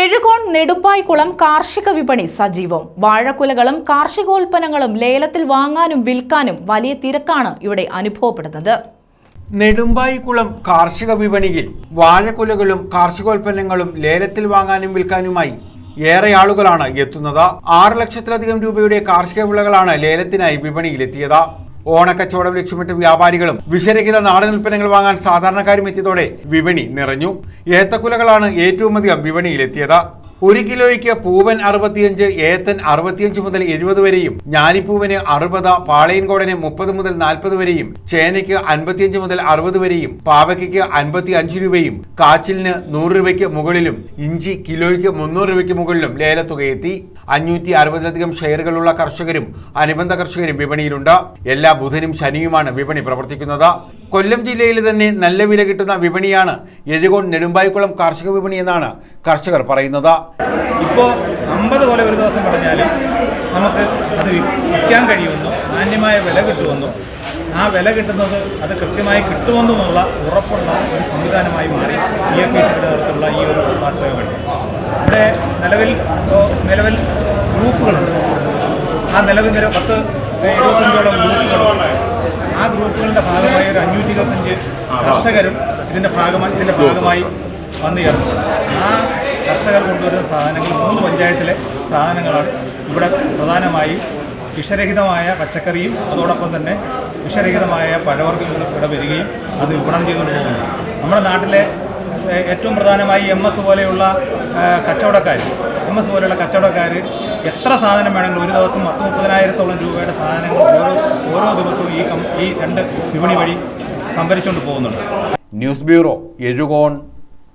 എഴുകോൺ നെടുമ്പായ്ക്കുളം കാർഷിക വിപണി സജീവം. വാഴക്കുലകളും കാർഷികോൽപ്പന്നങ്ങളും ലേലത്തിൽ വാങ്ങാനും വിൽക്കാനും വലിയ തിരക്കാണ് ഇവിടെ അനുഭവപ്പെടുന്നത്. നെടുമ്പായിക്കുളം കാർഷിക വിപണിയിൽ വാഴക്കുലകളും കാർഷികോൽപ്പന്നങ്ങളും ലേലത്തിൽ വാങ്ങാനും വിൽക്കാനുമായി ഏറെ ആളുകളാണ് എത്തുന്നത്. ആറ് ലക്ഷത്തിലധികം രൂപയുടെ കാർഷിക വിളകളാണ് ലേലത്തിനായി വിപണിയിലെത്തിയത്. ഓണക്കച്ചവടം ലക്ഷ്യമിട്ട് വ്യാപാരികളും വിഷരഹിത നാടൻ ഉൽപ്പന്നങ്ങൾ വാങ്ങാൻ സാധാരണക്കാരും എത്തിയതോടെ വിപണി നിറഞ്ഞു. ഏത്തക്കുലകളാണ് ഏറ്റവുമധികം വിപണിയിലെത്തിയത്. ഒരു കിലോയ്ക്ക് പൂവൻ അറുപത്തിയഞ്ച് ഏത്തൻ അറുപത്തിയഞ്ച് മുതൽ എഴുപത് വരെയും ഞാലിപ്പൂവിന് അറുപത് പാളയൻകോടന് മുപ്പത് മുതൽ നാൽപ്പത് വരെയും ചേനയ്ക്ക് അൻപത്തിയഞ്ച് മുതൽ അറുപത് വരെയും പാവയ്ക്ക് അൻപത്തി അഞ്ച് രൂപയും കാച്ചിലിന് നൂറ് രൂപയ്ക്ക് മുകളിലും ഇഞ്ചി കിലോയ്ക്ക് മുന്നൂറ് രൂപയ്ക്ക് മുകളിലും ലേലത്തുകയെത്തി. അഞ്ഞൂറ്റി അറുപതിലധികം ഷെയറുകളുള്ള കർഷകരും അനുബന്ധ കർഷകരും വിപണിയിലുണ്ട്. എല്ലാ ബുധനും ശനിയുമാണ് വിപണി പ്രവർത്തിക്കുന്നത്. കൊല്ലം ജില്ലയിൽ തന്നെ നല്ല വില കിട്ടുന്ന വിപണിയാണ് എഴുകോൺ നെടുമ്പായിക്കുളം കാർഷിക വിപണി എന്നാണ് കർഷകർ പറയുന്നത്. ഇപ്പോൾ അമ്പത് കൊല ഒരു ദിവസം പറഞ്ഞാലും നമുക്ക് അത് വിൽക്കാൻ കഴിയുമെന്നും മാന്യമായ വില കിട്ടുമെന്നും ആ വില കിട്ടുന്നത് അത് കൃത്യമായി കിട്ടുമെന്നുമുള്ള ഉറപ്പുള്ള ഒരു സംവിധാനമായി മാറി ഇ എ പി സിയുടെ ഈ ഒരു സ്വാശ്രയ വിപണി ഇവിടെ നിലവിൽ നിലവിൽ ഗ്രൂപ്പുകളുണ്ട്. ആ നിലവിൽ നില പത്ത് എഴുപത്തഞ്ചോളം ഗ്രൂപ്പുകളുടെ ഭാഗമായി ഒരു അഞ്ഞൂറ്റി ഇരുപത്തഞ്ച് കർഷകരും ഇതിന്റെ ഭാഗമായി ഇതിന്റെ ഭാഗമായി വന്നു ചേർന്നു. ആ കർഷകർ കൊണ്ടുവരുന്ന സാധനങ്ങൾ മൂന്ന് പഞ്ചായത്തിലെ സാധനങ്ങളാണ് ഇവിടെ പ്രധാനമായി വിഷരഹിതമായ പച്ചക്കറിയും അതോടൊപ്പം തന്നെ വിഷരഹിതമായ പഴവർഗങ്ങളും ഇവിടെ വരികയും അത് വിപണനം ചെയ്തുകൊണ്ട് പോകുന്നു നമ്മുടെ നാട്ടിലെ ഏറ്റവും പ്രധാനമായി എം എസ് പോലെയുള്ള കച്ചവടക്കാർ എം എസ് പോലെയുള്ള കച്ചവടക്കാർ എത്ര സാധനം വേണമെങ്കിലും ഒരു ദിവസം പത്ത് മുപ്പതിനായിരത്തോളം രൂപയുടെ സാധനങ്ങൾ ഓരോ ഓരോ ദിവസവും ഈ ഈ രണ്ട് വിപണി വഴി സംഭരിച്ചുകൊണ്ട് പോകുന്നുണ്ട്. News bureau Ezhukone